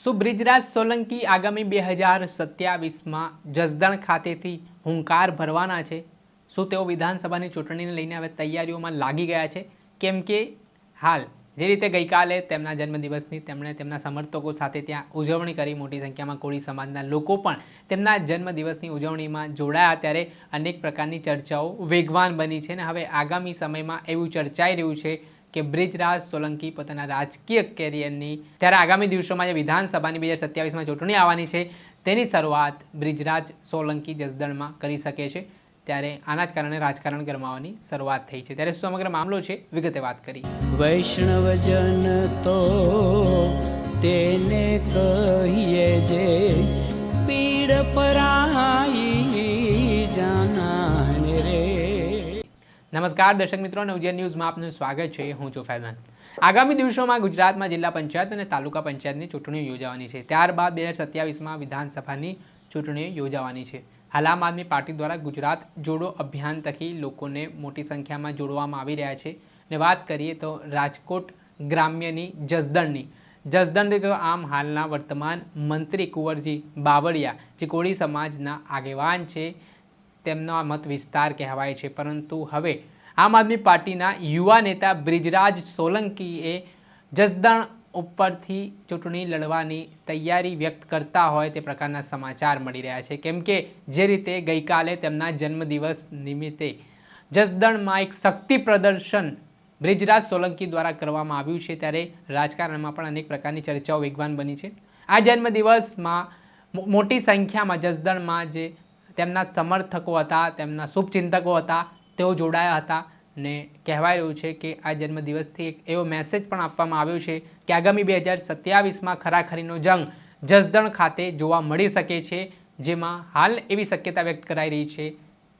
શું બ્રિજરાજ સોલંકી આગામી બે હજાર સત્યાવીસમાં જસદણ ખાતેથી હુંકાર ભરવાના છે. શું તેઓ વિધાનસભાની ચૂંટણીને લઈને હવે તૈયારીઓમાં લાગી ગયા છે? કેમ કે હાલ જે રીતે ગઈકાલે તેમના જન્મદિવસની તેમણે તેમના સમર્થકો સાથે ત્યાં ઉજવણી કરી, મોટી સંખ્યામાં કોળી સમાજના લોકો પણ તેમના જન્મદિવસની ઉજવણીમાં જોડાયા ત્યારે અનેક પ્રકારની ચર્ચાઓ વેગવાન બની છે અને હવે આગામી સમયમાં એવું ચર્ચાઈ રહ્યું છે કે બ્રિજરાજ સોલંકી પોતાના રાજકીય કેરિયરની, ત્યારે આગામી દિવસોમાં જે વિધાનસભાની બે હજાર સત્યાવીસમાં ચૂંટણી આવવાની છે, તેની શરૂઆત બ્રિજરાજ સોલંકી જસદણમાં કરી શકે છે. ત્યારે આના જ કારણે રાજકારણ ગરમાવાની શરૂઆત થઈ છે. ત્યારે સમગ્ર મામલો છે? વિગતે વાત કરી. વૈષ્ણવજન તો તેને કહીએ જે, પીડ પરાઈ નમસ્કાર દર્શક મિત્રો, નવજીવન ન્યૂઝમાં આપનું સ્વાગત છે. હું છું ફૈઝાન. આગામી દિવસોમાં ગુજરાતમાં જિલ્લા પંચાયત અને તાલુકા પંચાયતની ચૂંટણીઓ યોજાવાની છે. ત્યારબાદ બે હજાર સત્યાવીસમાં વિધાનસભાની ચૂંટણીઓ યોજાવાની છે. હાલ આમ આદમી પાર્ટી દ્વારા ગુજરાત જોડો અભિયાન થકી લોકોને મોટી સંખ્યામાં જોડવામાં આવી રહ્યા છે. ને વાત કરીએ તો રાજકોટ ગ્રામ્યની જસદણની. જસદણની તો આમ હાલના વર્તમાન મંત્રી કુંવરજી બાવળિયા, જે કોળી સમાજના આગેવાન છે. તેમનો આ મત વિસ્તાર કહેવાય છે. પરંતુ હવે આમ આદમી પાર્ટીના યુવા નેતા બ્રિજરાજ સોલંકીએ જસદણ ઉપરથી ચૂંટણી લડવાની તૈયારી વ્યક્ત કરતા હોય તે પ્રકારના સમાચાર મળી રહ્યા છે. કેમ કે જે રીતે ગઈકાલે તેમના જન્મદિવસ નિમિત્તે જસદણમાં એક શક્તિ પ્રદર્શન બ્રિજરાજ સોલંકી દ્વારા કરવામાં આવ્યું છે, ત્યારે રાજકારણમાં પણ અનેક પ્રકારની ચર્ચાઓ વેગવાન બની છે. આ જન્મદિવસમાં મોટી સંખ્યામાં જસદણમાં જે તેમના સમર્થકો હતા, તેમના શુભચિંતકો હતા, તેઓ જોડાયા હતા ને કહેવાય રહ્યું છે કે આ જન્મદિવસથી એક એવો મેસેજ પણ આપવામાં આવ્યો છે કે આગામી બે હજાર સત્યાવીસમાં ખરાખરીનો જંગ જસદણ ખાતે જોવા મળી શકે છે, જેમાં હાલ એવી શક્યતા વ્યક્ત કરાઈ રહી છે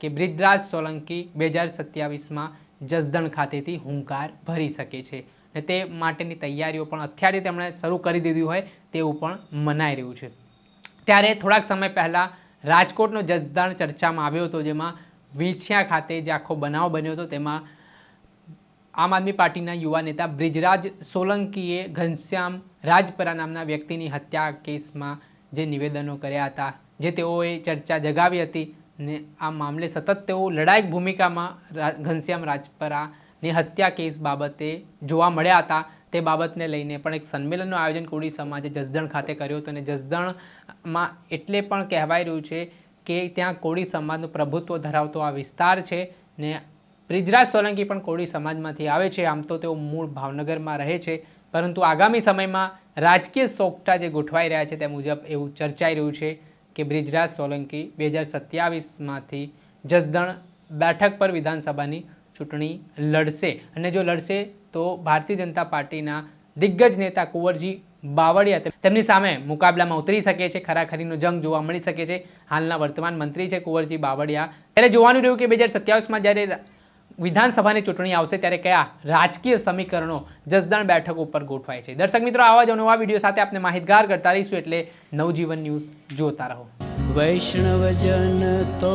કે બ્રિજરાજ સોલંકી બે હજાર સત્યાવીસમાં જસદણ ખાતેથી હુંકાર ભરી શકે છે. અને તે માટેની તૈયારીઓ પણ અત્યારે તેમણે શરૂ કરી દીધી હોય તેવું પણ મનાઈ રહ્યું છે. ત્યારે થોડાક સમય પહેલાં રાજકોટનો જસદાણ ચર્ચામાં આવ્યો હતો, જેમાં વીછિયા ખાતે જે આખો બનાવ બન્યો હતો, તેમાં આમ આદમી પાર્ટીના યુવા નેતા બ્રિજરાજ સોલંકીએ ઘનશ્યામ રાજપરા નામના વ્યક્તિની હત્યા કેસમાં જે નિવેદનો કર્યા હતા, જે તેઓએ ચર્ચા જગાવી હતી ને આ મામલે સતત તેઓ લડાયક ભૂમિકામાં ઘનશ્યામ રાજપરાની હત્યા કેસ બાબતે જોવા મળ્યા હતા. તે બાબતને લઈને પણ એક સંમેલનનું આયોજન કોળી સમાજે જસદણ ખાતે કર્યું હતું અને જસદણમાં એટલે પણ કહેવાય રહ્યું છે કે ત્યાં કોળી સમાજનું પ્રભુત્વ ધરાવતો આ વિસ્તાર છે ને બ્રિજરાજ સોલંકી પણ કોળી સમાજમાંથી આવે છે. આમ તો તેઓ મૂળ ભાવનગરમાં રહે છે. પરંતુ આગામી સમયમાં રાજકીય સોગટા જે ગોઠવાઈ રહ્યા છે તે મુજબ એવું ચર્ચાઈ રહ્યું છે કે બ્રિજરાજ સોલંકી બે હજાર સત્યાવીસમાંથી જસદણ બેઠક પર વિધાનસભાની ચૂંટણી લડશે. અને જો લડશે, તો ભારતીય જનતા પાર્ટીના દિગ્ગજ નેતા કુંવરજી બાવળિયા તેમની સામે મુકાબલામાં ઉતરી શકે છે. ખરાખરીનો જંગ જોવા મળી શકે છે. હાલના વર્તમાન મંત્રી છે કુંવરજી બાવળિયા. ત્યારે જોવાનું રહ્યું કે બે હજાર સત્યાવીસમાં જ્યારે વિધાનસભાની ચૂંટણી આવશે, ત્યારે કયા રાજકીય સમીકરણો જસદણ બેઠક ઉપર ગોઠવાય છે. દર્શક મિત્રો, આવા જ નવા વીડિયો સાથે આપણે માહિતગાર કરતા રહીશું એટલે નવજીવન ન્યૂઝ જોતા રહો. વૈષ્ણવજન તો